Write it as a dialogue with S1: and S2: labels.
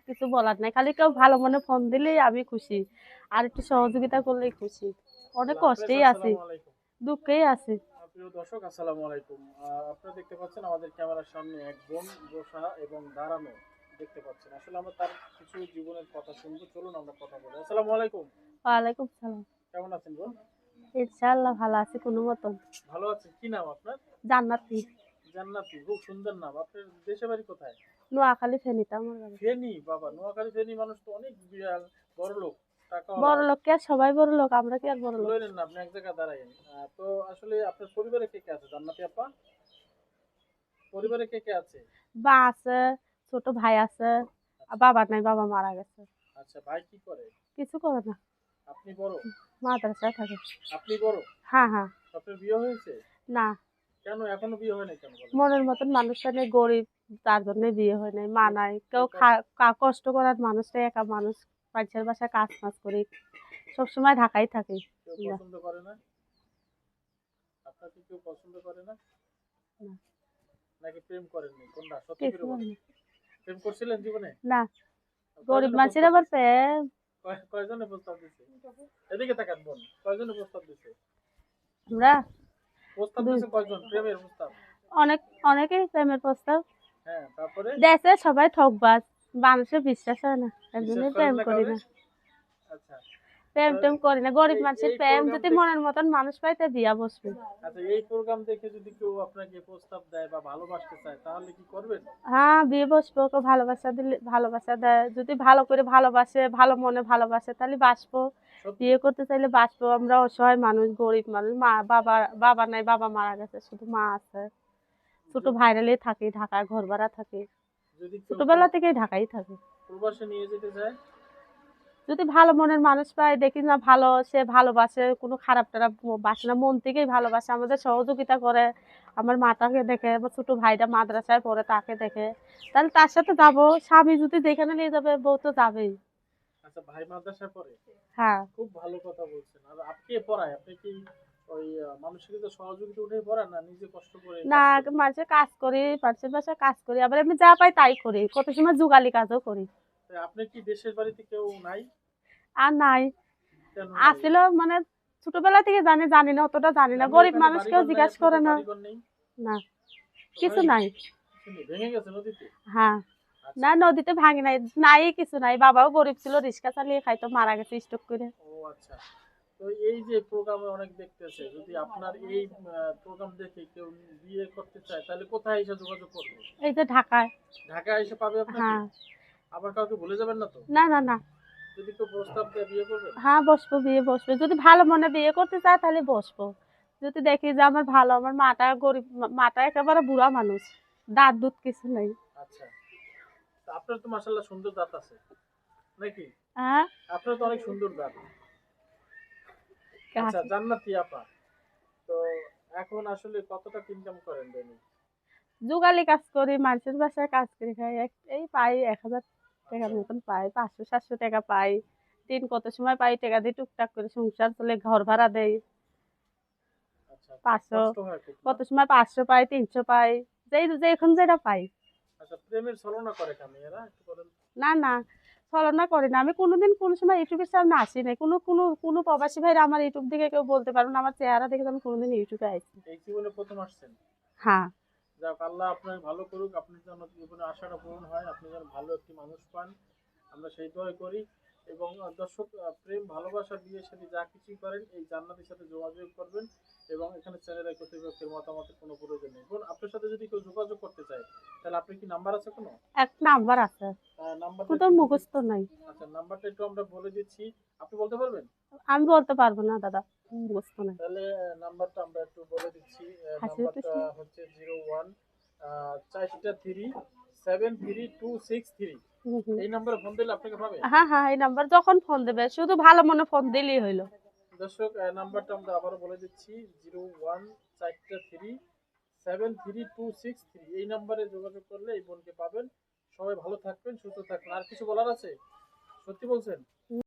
S1: আর কিছু বলার নাই। খালি কেউ ভালো মনে ফোন দিলেই আমি খুশি। আর একটু সহযোগিতা করলেই খুশি। অনেক কষ্টেই আছি। দুঃখেই আছি।
S2: প্রিয় দর্শক আসসালামু আলাইকুম। আপনারা দেখতে পাচ্ছেন আমাদের ক্যামেরার সামনে এক বোন বসা এবং দাঁড়ানো দেখতে পাচ্ছেন। আসলে আমরা তার কিছু জীবনের কথা শুনব। চলুন আমরা কথা বলি। আসসালামু আলাইকুম।
S1: ওয়ালাইকুম সালাম।
S2: কেমন আছেন বোন?
S1: ইনশাআল্লাহ ভালো আছি কোনো মতন।
S2: ভালো আছেন? কি নাম আপনার?
S1: জান্নাতি।
S2: জান্নাতি খুব সুন্দর নাম। আপনার দেশে বাড়ি কোথায়?
S1: নোয়াখালী ফেনিতে আমার বাড়ি।
S2: ফেনী? বাবা নোয়াখালী ফেনী মানুষ তো অনেক বিরাট বড় লোক
S1: বড় লোক কি সবাই বড় লোক আমরা কি আর বড় লোক?
S2: লইলেন না আপনি এক জায়গায় তো আসলে আপনার পরিবারে কে কে আছে জান্নাতি আপা? পরিবারে কে কে আছে?
S1: বা আছে ছোট ভাই আছে বাবা নাই বাবা মারা গেছে।
S2: আচ্ছা ভাই কি করে?
S1: কিছু করে না।
S2: আপনি বড়?
S1: মাদ্রাসায় থাকে।
S2: আপনি বড়?
S1: হ্যাঁ হ্যাঁ।
S2: আপনার বিয়ে হয়েছে?
S1: না। মনের মতন মানুষটা নেই গরিব তার জন্য বিয়ে হয় নাই মা নাই। কেউ কষ্ট করার মানুষটা একা মানুষ মানুষের বাসায় কাজ মাজ করি। সবসময় ঢাকাই থাকি। না। গরিব মানুষের আবার প্রেম।
S2: কয়জনে প্রস্তাব দিছে? এদিকে তাকান বোন কয়জনে প্রস্তাব দিছে?
S1: আমরা অনেক অনেকেই প্রেমের প্রস্তাব।
S2: হ্যাঁ
S1: দেশে সবাই ঠকবাজ মানুষের বিশ্বাস হয় না এর জন্য প্রেম করি
S2: না। আচ্ছা।
S1: প্রেম টেম করি না গরিব মানুষের প্রেম যদি মনের মতন মানুষ পাইতে বিয়া বসবে।
S2: আচ্ছা এই প্রোগ্রাম দেখে যদি কেউ আপনাকে প্রস্তাব দেয় বা ভালোবাসতে চায় তাহলে কি করবেন?
S1: হ্যাঁ বিয়ে বসবো ওকে ভালোবাসা দিলে ভালোবাসা দেয়। যদি ভালো করে ভালোবাসে ভালো মনে ভালোবাসে তাহলে বাসবো। বিয়ে করতে চাইলে বাঁচবো আমরা অসহায় মানুষ গরিব মানুষ। মা বাবা বাবা নাই বাবা মারা গেছে শুধু মা আছে। ছোট ভাইরালে থাকি ঢাকায় ঘর ভাড়া থাকি ছোটবেলা থেকেই ঢাকাই থাকি।
S2: প্রবাসে নিয়ে যেতে চায়?
S1: যদি ভালো মনের মানুষ পাই দেখি না ভালো সে ভালোবাসে কোনো খারাপ টারাপ বাসে না। মন থেকেই ভালোবাসে আমাদের সহযোগিতা করে। আমার মাটাকে দেখে আমার ছোট ভাইটা মাদ্রাসায় পড়ে তাকে দেখে। তাহলে তার সাথে যাব। স্বামী যদি যেখানে নিয়ে যাবে বউ তো যাবেই।
S2: আচ্ছা ভাই মাদ্রাসায় পড়ে?
S1: হ্যাঁ।
S2: খুব ভালো কথা বলছেন। আর আপনি পড়ায়? আপনি কি মানুষের না? কাজ
S1: মানুষের কাজ করি মানুষের বাসায় কাজ করি। আবার আমি যা পাই তাই করি। কত সময় যুগালি কাজও করি।
S2: আপনি কি দেশের বাড়িতে কেউ নাই?
S1: আর নাই? আসছিল মানে ছোটবেলা থেকে জানি জানি না অতটা জানি না। গরিব মানুষ কেউ জিজ্ঞাসা করে না। না কিছু নাই।
S2: ভেঙে গেছে নদীতে?
S1: হ্যাঁ।
S2: আচ্ছা।
S1: না নদীতে ভাঙি নাই নাই কিছু নাই। বাবাও গরিব ছিল রিক্সা চালিয়ে খাইতো মারা গেছে স্টক করে।
S2: ও আচ্ছা। তো এই যে প্রোগ্রামে অনেক দেখতেছে যদি আপনার এই প্রোগ্রাম দেখে কেউ বিয়ে করতে চায় তাহলে কোথায় এসে যোগাযোগ করবে?
S1: এই যে ঢাকায়।
S2: ঢাকা এসে পাবে আপনাকে?
S1: হ্যাঁ।
S2: আবার কাউকে ভুলে যাবেন না তো?
S1: না না না।
S2: যদি কেউ প্রস্তাব দেয় বিয়ে করবেন
S1: হ্যাঁ বসবো বিয়ে বসবো। যদি ভালো মনে বিয়ে করতে চায় তাহলে বসবো। যদি দেখি যে আমার ভালো আমার মাটা গরিব মাটা একেবারে বুড়া মানুষ দাঁত দুধ কিছু নেই।
S2: আচ্ছা। আপনার তো মাসাল্লাহ সুন্দর দাঁত আছে নাকি?
S1: হ্যাঁ?
S2: আপনার তো অনেক সুন্দর দাঁত। আচ্ছা জান্নাতি আপা। তো এখন আসলে কতটা ইনকাম করেন দৈনিক
S1: যুগালি কাজ করি মানুষের বাসায় কাজ করি খাই এই পাই এক হাজার টাকার মতন পাই পাঁচশো সাতশো টাকা পাই। দিন কত সময় পাই টাকা দিয়ে টুকটাক করে সংসার চলে ঘর ভাড়া দেয়
S2: আচ্ছা
S1: পাঁচশো? কত সময় পাঁচশো পাই তিনশো পাই যেই যে এখন যেটা পাই।
S2: আচ্ছা
S1: না না ছলনা করি না। আমি কোনোদিন কোনো সময় ইউটিউবের সামনে আসি নাই। কোনো কোনো কোনো প্রবাসী ভাইরা আমার ইউটিউব দিকে কেউ বলতে পারব না। আমার চেহারা দেখে আমি কোনোদিন ইউটিউবে আসি হ্যাঁ।
S2: যাক আল্লাহ আপনার ভালো করুক আপনি যেন জীবনে আশাটা পূরণ হয় আপনি যেন ভালো একটি মানুষ পান। আমরা সেই দোয়াই করি। এবং দর্শক প্রেম ভালোবাসা বিয়ে সাথে যা কিছুই করেন এই জান্নাতের সাথে যোগাযোগ করবেন এবং এখানে চ্যানেলের কর্তৃপক্ষের মতামতের কোনো প্রয়োজন নেই। বোন আপনার সাথে যদি কেউ যোগাযোগ করতে চায় তাহলে আপনার কি নাম্বার আছে কোনো?
S1: এক নাম্বার আছে।
S2: নাম্বার
S1: কিন্তু মুখস্থ নাই।
S2: আচ্ছা নাম্বারটা একটু আমরা বলে দিচ্ছি। আপনি বলতে পারবেন?
S1: আমি বলতে পারব না দাদা। মুখস্থ নাই।
S2: তাহলে নাম্বারটা আমরা একটু বলে দিচ্ছি। নাম্বারটা হচ্ছে জিরো ওয়ান চারটা three seven three two six three. এই নাম্বারে ফোন দিলে আপনাকে পাবে?
S1: হ্যাঁ হ্যাঁ এই নাম্বার যখন ফোন দেবে শুধু ভালো মনে ফোন দিলেই হইল।
S2: দর্শক নাম্বারটা আমরা আবারও বলে দিচ্ছি জিরো ওয়ান চারটা three seven three two six three এই নাম্বারে যোগাযোগ করলে এই বোনকে পাবেন। সবাই ভালো থাকবেন সুস্থ থাকবেন। আর কিছু বলার আছে? সত্যি বলছেন?